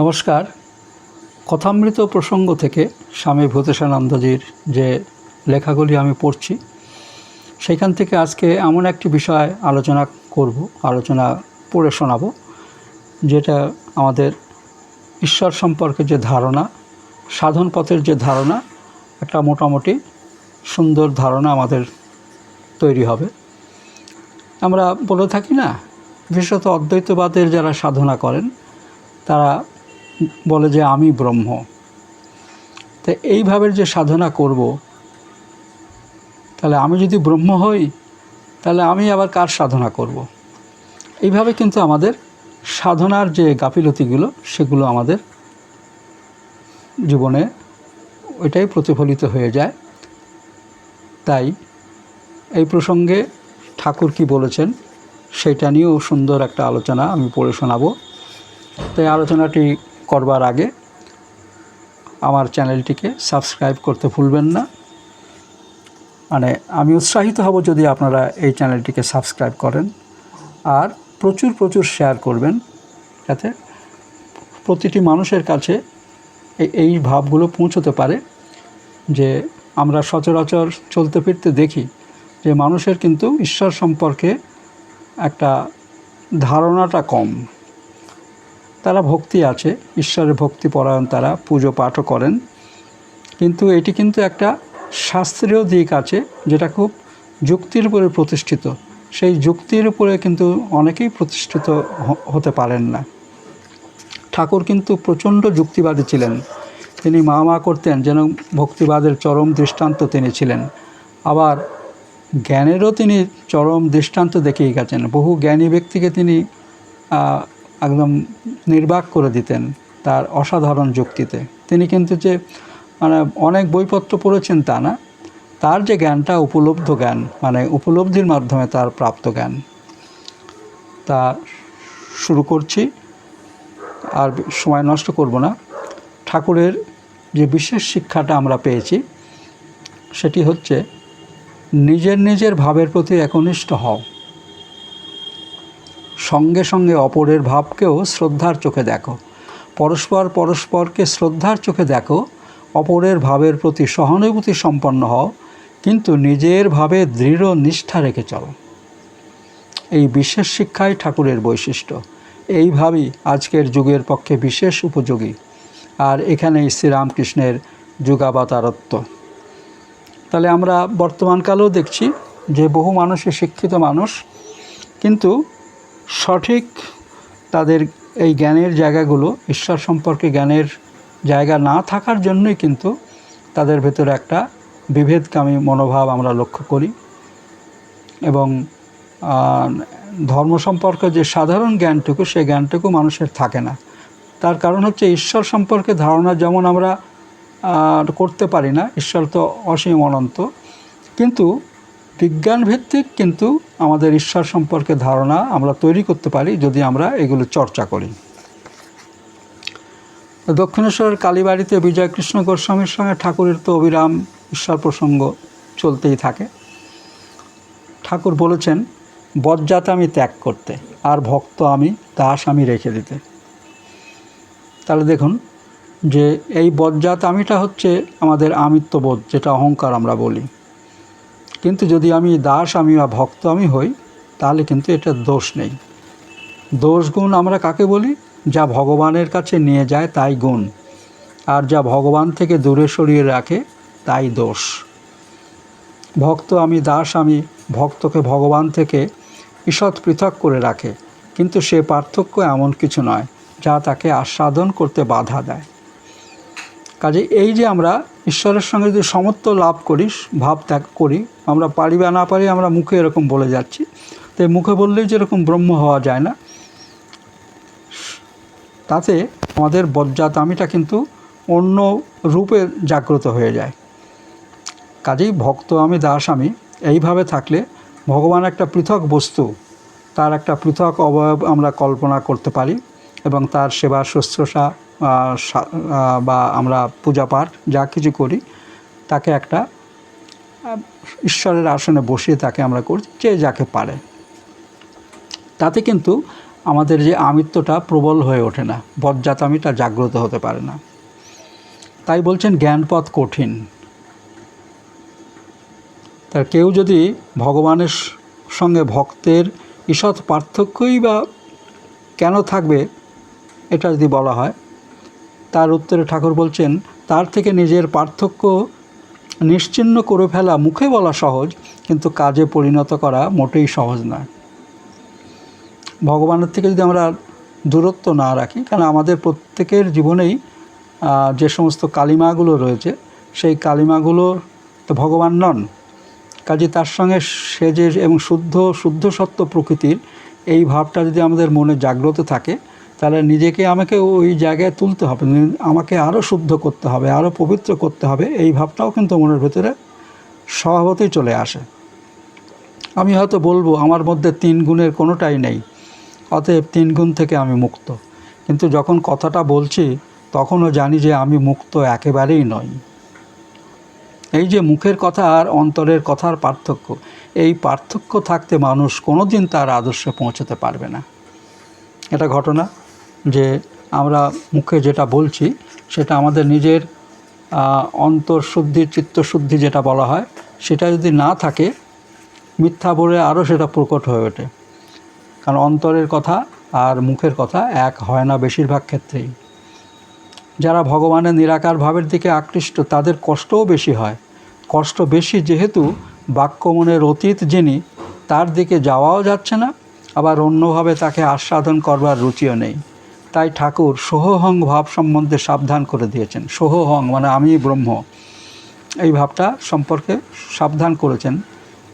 নমস্কার। কথামৃত প্রসঙ্গ থেকে স্বামী ভূতেশানন্দজির যে লেখাগুলি আমি পড়ছি সেখান থেকে আজকে এমন একটি বিষয় আলোচনা করব, আলোচনা পড়ে শোনাব, যেটা আমাদের ঈশ্বর সম্পর্কে যে ধারণা, সাধন পথের যে ধারণা, একটা মোটামুটি সুন্দর ধারণা আমাদের তৈরি হবে। আমরা বলে থাকি না, বিশেষত অদ্বৈতবাদের যারা সাধনা করেন, তারা বলে যে আমি ব্রহ্ম। তো এইভাবে যে সাধনা করব, তাহলে আমি যদি ব্রহ্ম হই, তাহলে আমি আবার কার সাধনা করব। এইভাবে কিন্তু আমাদের সাধনার যে গাফিলতিগুলো, সেগুলো আমাদের জীবনে ওইটাই প্রতিফলিত হয়ে যায়। তাই এই প্রসঙ্গে ঠাকুর কি বলেছেন, সেটা নিয়েও সুন্দর একটা আলোচনা আমি পড়ে শোনাবো। তাই আলোচনাটি করবার আগে আমার চ্যানেলটিকে সাবস্ক্রাইব করতে ভুলবেন না। মানে আমি উৎসাহিত হব যদি আপনারা এই চ্যানেলটিকে সাবস্ক্রাইব করেন আর প্রচুর প্রচুর শেয়ার করবেন যাতে প্রতিটি মানুষের কাছে এই ভাবগুলো পৌঁছতে পারে যে আমরা সচরাচর চলতে ফিরতে দেখি যে মানুষের কিন্তু ঈশ্বর সম্পর্কে একটা ধারণাটা কম। তারা ভক্তি আছে, ঈশ্বরের ভক্তি পরায়ণ তারা, পুজো পাঠও করেন। কিন্তু এটি কিন্তু একটা শাস্ত্রীয় দিক আছে, যেটা খুব যুক্তির উপরে প্রতিষ্ঠিত। সেই যুক্তির উপরে কিন্তু অনেকেই প্রতিষ্ঠিত হতে পারেন না। ঠাকুর কিন্তু প্রচণ্ড যুক্তিবাদী ছিলেন। তিনি মা মা করতেন, যেন ভক্তিবাদের চরম দৃষ্টান্ত তিনি ছিলেন। আবার জ্ঞানেরও তিনি চরম দৃষ্টান্ত দেখিয়ে গেছেন। বহু জ্ঞানী ব্যক্তিকে তিনি একদম নির্বাক করে দিতেন তার অসাধারণ যুক্তিতে। তিনি কিন্তু যে মানে অনেক বইপত্র পড়েছেন তা না, তার যে জ্ঞানটা উপলব্ধ জ্ঞান মানে উপলব্ধির মাধ্যমে তার প্রাপ্ত জ্ঞান। তা শুরু করছি, আর সময় নষ্ট করব না। ঠাকুরের যে বিশেষ শিক্ষাটা আমরা পেয়েছি, সেটি হচ্ছে নিজের নিজের ভাবের প্রতি একনিষ্ঠ হও। সঙ্গে সঙ্গে অপরের ভাবকেও শ্রদ্ধার চোখে দেখো। পরস্পর পরস্পরকে শ্রদ্ধার চোখে দেখো। অপরের ভাবের প্রতি সহানুভূতি সম্পন্ন হও, কিন্তু নিজের ভাবে দৃঢ় নিষ্ঠা রেখে চলো। এই বিশেষ শিক্ষাই ঠাকুরের বৈশিষ্ট্য। এইভাবেই আজকের যুগের পক্ষে বিশেষ উপযোগী। আর এখানেই শ্রীরামকৃষ্ণের যুগাবতারত্ব। তাহলে আমরা বর্তমানকালেও দেখছি যে বহু মানুষই শিক্ষিত মানুষ, কিন্তু সঠিক তাদের এই জ্ঞানের জায়গাগুলো, ঈশ্বর সম্পর্কে জ্ঞানের জায়গা না থাকার জন্যই কিন্তু তাদের ভেতরে একটা বিভেদকামী মনোভাব আমরা লক্ষ্য করি। এবং ধর্ম সম্পর্কে যে সাধারণ জ্ঞানটুকু সেই জ্ঞানটুকু মানুষের থাকে না। তার কারণ হচ্ছে ঈশ্বর সম্পর্কে ধারণা যেমন আমরা করতে পারি না, ঈশ্বর তো অসীম অনন্ত। কিন্তু বিজ্ঞান ভিত্তিক কিন্তু আমাদের ঈশ্বর সম্পর্কে ধারণা আমরা তৈরি করতে পারি যদি আমরা এগুলো চর্চা করি। দক্ষিণেশ্বরের কালীবাড়িতে বিজয়কৃষ্ণ গোস্বামীর সঙ্গে ঠাকুরের তো অবিরাম ঈশ্বর প্রসঙ্গ চলতেই থাকে। ঠাকুর বলেছেন বজ্জাত আমি ত্যাগ করতে আর ভক্ত আমি দাস আমি রেখে দিতে। তাহলে দেখুন যে এই বজ্জাত আমিটা হচ্ছে আমাদের আমিত্ববোধ, যেটা অহংকার আমরা বলি। কিন্তু যদি আমি দাস, আমি বা ভক্ত, আমি হই, তাহলে কিন্তু এটা দোষ নেই। দোষ গুণ আমরা কাকে বলি? যা ভগবানের কাছে নিয়ে যায় তাই গুণ। আর যা ভগবান থেকে দূরে সরিয়ে রাখে তাই দোষ। ভক্ত আমি দাস, আমি ভক্তকে ভগবান থেকে ঈষৎ পৃথক করে রাখে। কিন্তু সে পার্থক্য এমন কিছু নয়, যা তাকে আস্বাদন করতে বাধা দেয়। কাজে এই যে আমরা ঈশ্বরের সঙ্গে যদি সমত্ব লাভ করি, ভাব ত্যাগ করি, আমরা পারি বা না পারি আমরা মুখে এরকম বলে যাচ্ছি। তো এই মুখে বললেই যেরকম ব্রহ্ম হওয়া যায় না। তাতে আমাদের বজ্জাত আমিটা কিন্তু অন্য রূপে জাগ্রত হয়ে যায়। কাজেই ভক্ত আমি, দাস আমি, এইভাবে থাকলে ভগবান একটা পৃথক বস্তু, তার একটা পৃথক অবয়ব আমরা কল্পনা করতে পারি এবং তার সেবা শুশ্রূষা বা আমরা পূজা পাঠ যা কিছু করি, তাকে একটা ঈশ্বরের আসনে বসিয়ে তাকে আমরা করি যে যাকে পারে। তাতে কিন্তু আমাদের যে আমিত্বটা প্রবল হয়ে ওঠে না বজ্জাতামিটা জাগ্রত হতে পারে না। তাই বলছেন, জ্ঞানপথ কঠিন। তার কেউ যদি ভগবানের সঙ্গে ভক্তের ঈষৎ পার্থক্যই বা কেন থাকবে, এটা যদি বলা হয় তার উত্তরে ঠাকুর বলছেন, তার থেকে নিজের পার্থক্য নিশ্চিহ্ন করে ফেলা মুখে বলা সহজ, কিন্তু কাজে পরিণত করা মোটেই সহজ নয়। ভগবানের থেকে যদি আমরা দূরত্ব না রাখি কারণ আমাদের প্রত্যেকের জীবনেই যে সমস্ত কালিমাগুলো রয়েছে, সেই কালিমাগুলো তো ভগবান নন। কাজে তার সঙ্গে সে যে এবং শুদ্ধ শুদ্ধ সত্য প্রকৃতির এই ভাবটা যদি আমাদের মনে জাগ্রত থাকে তাহলে নিজেকে আমাকে ওই জায়গায় তুলতে হবে আমাকে আরও শুদ্ধ করতে হবে আরও পবিত্র করতে হবে, এই ভাবটাও কিন্তু মনের ভেতরে স্বভাবতেই চলে আসে। আমি হয়তো বলব, আমার মধ্যে তিন গুণের কোনোটাই নেই, অতএব তিন গুণ থেকে আমি মুক্ত। কিন্তু যখন কথাটা বলছি, তখনও জানি যে আমি মুক্ত একেবারেই নই। এই যে মুখের কথা আর অন্তরের কথার পার্থক্য, এই পার্থক্য থাকতে মানুষ কোনোদিন তার আদর্শে পৌঁছতে পারবে না। এটা ঘটনা। যে আমরা মুখে যেটা বলছি, সেটা আমাদের নিজের অন্তরশুদ্ধি চিত্তশুদ্ধি যেটা বলা হয়, সেটা যদি না থাকে, মিথ্যা বলে আরও সেটা প্রকট হয়ে ওঠে। কারণ অন্তরের কথা আর মুখের কথা এক হয় না বেশিরভাগ ক্ষেত্রেই। যারা ভগবানের নিরাকার ভাবের দিকে আকৃষ্ট, তাদের কষ্টও বেশি হয়। কষ্ট বেশি যেহেতু বাক্য মনের অতীত যিনি, তার দিকে যাওয়াও যাচ্ছে না, আবার অন্যভাবে তাকে আস্বাদন করবার রুচিও নেই। তাই ঠাকুর সোহহং ভাব সম্বন্ধে সাবধান করে দিয়েছেন। সোহহং মানে আমি ব্রহ্ম। এই ভাবটা সম্পর্কে সাবধান করেছেন।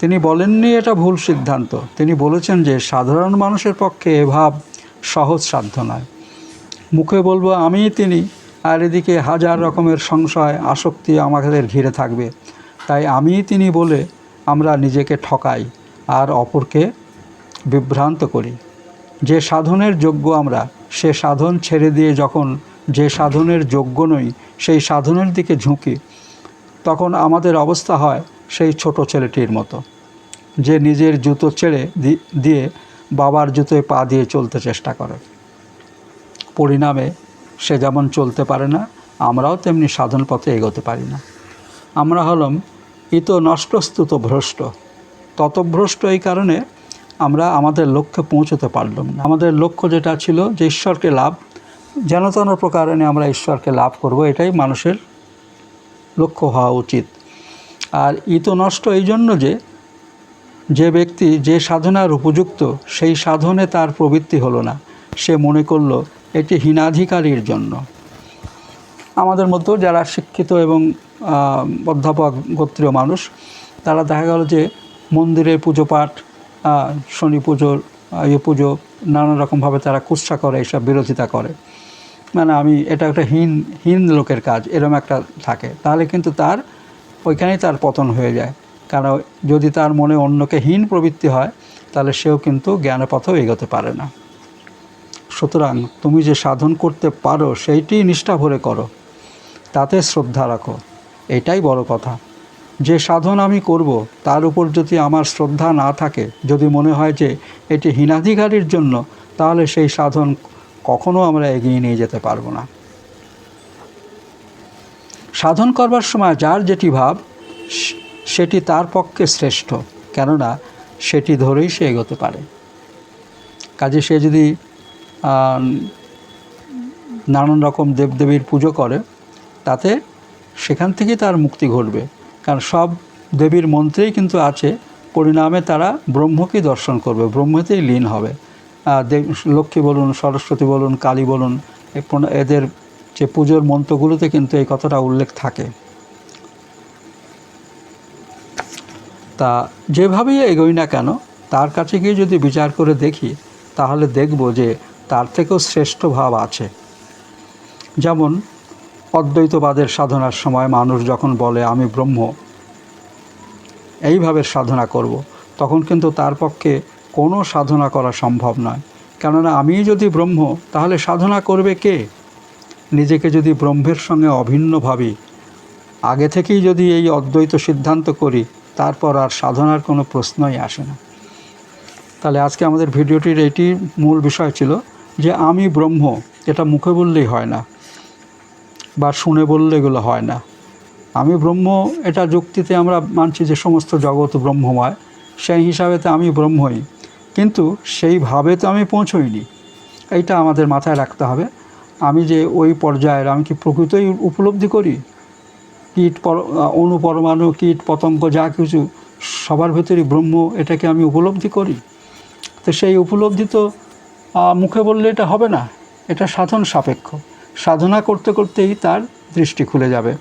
তিনি বলেননি এটা ভুল সিদ্ধান্ত। তিনি বলেছেন যে সাধারণ মানুষের পক্ষে এ ভাব সহজ সাধ্য নয়। মুখে বলব আমিই তিনি, আর এদিকে হাজার রকমের সংশয়, আসক্তি আমাদের ঘিরে থাকবে। তাই আমিই তিনি বলে আমরা নিজেকে ঠকাই, আর অপরকে বিভ্রান্ত করি। যে সাধনের যোগ্য আমরা সে সাধন ছেড়ে দিয়ে যখন যে সাধনের যোগ্য নই, সেই সাধনের দিকে ঝুঁকি, তখন আমাদের অবস্থা হয় সেই ছোট ছেলেটির মতো। যে নিজের জুতো ছেড়ে দিয়ে বাবার জুতোয় পা দিয়ে চলতে চেষ্টা করে। পরিণামে সে যেমন চলতে পারে না, আমরাও তেমনি সাধন পথে এগোতে পারি না। আমরা হলাম ইত নষ্টস্তুত ভ্রষ্ট ততভ্রষ্ট এই কারণে আমরা আমাদের লক্ষ্যে পৌঁছতে পারলাম না। আমাদের লক্ষ্য যেটা ছিল যে ঈশ্বরকে লাভ, যেন তেন প্রকারে আমরা ঈশ্বরকে লাভ করব, এটাই মানুষের লক্ষ্য হওয়া উচিত। আর ইত নষ্ট এই জন্য যে যে ব্যক্তি যে সাধনার উপযুক্ত, সেই সাধনে তার প্রবৃত্তি হলো না। সে মনে করল, এটি হীনাধিকারীর জন্য। আমাদের মধ্যেও যারা শিক্ষিত এবং অধ্যাপক, গোত্রীয় মানুষ, তারা দেখা গেল যে মন্দিরে পুজো পাঠ শনি পুজোর ইয়ে পুজো, নানা রকমভাবে তারা কুৎসা করে, এইসব বিরোধিতা করে। মানে আমি, এটা একটা হীন হীন লোকের কাজ, এরম একটা থাকে। তাহলে কিন্তু তার, ওইখানেই তার পতন হয়ে যায়। কারণ যদি তার মনে অন্যকে হীন প্রবৃত্তি হয়, তাহলে সেও কিন্তু জ্ঞানপথেও এগোতে পারে না। সুতরাং তুমি যে সাধন করতে পারো, সেইটি নিষ্ঠা ভরে করো। তাতে শ্রদ্ধা রাখো। এটাই বড় কথা। যে সাধন আমি করব, তার উপর যদি আমার শ্রদ্ধা না থাকে, যদি মনে হয় যে এটি হীনাধিকারীর জন্য, তাহলে সেই সাধন কখনো আমরা এগিয়ে নিয়ে যেতে পারব না। সাধন করবার সময় যার যেটি ভাব সেটি তার পক্ষে শ্রেষ্ঠ, কেননা সেটি ধরেই সে এগোতে পারে। কাজে সে যদি নানান রকম দেবদেবীর পুজো করে, তাতে সেখান থেকে তার মুক্তি ঘটবে। কারণ সব দেবীর মন্ত্রেই কিন্তু আছে, পরিণামে তারা ব্রহ্মকেই দর্শন করবে, ব্রহ্মতেই লীন হবে। লক্ষ্মী বলুন, সরস্বতী বলুন, কালী বলুন এদের যে পুজোর মন্ত্রগুলোতে কিন্তু এই কথাটা উল্লেখ থাকে। তা যেভাবেই এগোই না কেন, তার কাছে গিয়ে যদি বিচার করে দেখি, তাহলে দেখব যে তার থেকেও শ্রেষ্ঠ ভাব আছে। যেমন অদ্বৈতবাদের সাধনার সময় মানুষ যখন বলে, আমি ব্রহ্ম, এইভাবে সাধনা করব। তখন কিন্তু তার পক্ষে কোনো সাধনা করা সম্ভব নয়। কেননা আমি যদি ব্রহ্ম, তাহলে সাধনা করবে কে? নিজেকে যদি ব্রহ্মের সঙ্গে অভিন্ন ভাবি, আগে থেকেই যদি এই অদ্বৈত সিদ্ধান্ত করি, তারপর আর সাধনার কোনো প্রশ্নই আসে না। তাহলে আজকে আমাদের ভিডিওটির এটি মূল বিষয় ছিল যে, আমি ব্রহ্ম, এটা মুখে বললেই হয় না। বা শুনে বললে এগুলো হয় না। আমি ব্রহ্ম, এটা যুক্তিতে আমরা মানছি যে সমস্ত জগৎ ব্রহ্মময়, সেই হিসাবে তো আমি ব্রহ্মই। কিন্তু সেইভাবে তো আমি পৌঁছইনি। এইটা আমাদের মাথায় রাখতে হবে। আমি যে ওই পর্যায়ের, আমি কি প্রকৃতই উপলব্ধি করি? কীট পর অণু পরমাণু, কীট পতঙ্গ, যা কিছু, সবার ভেতরই ব্রহ্ম, এটাকে আমি উপলব্ধি করি? তো সেই উপলব্ধি তো মুখে বললে এটা হবে না। এটা সাধন সাপেক্ষ। সাধনা করতে করতেই তার দৃষ্টি খুলে যাবে।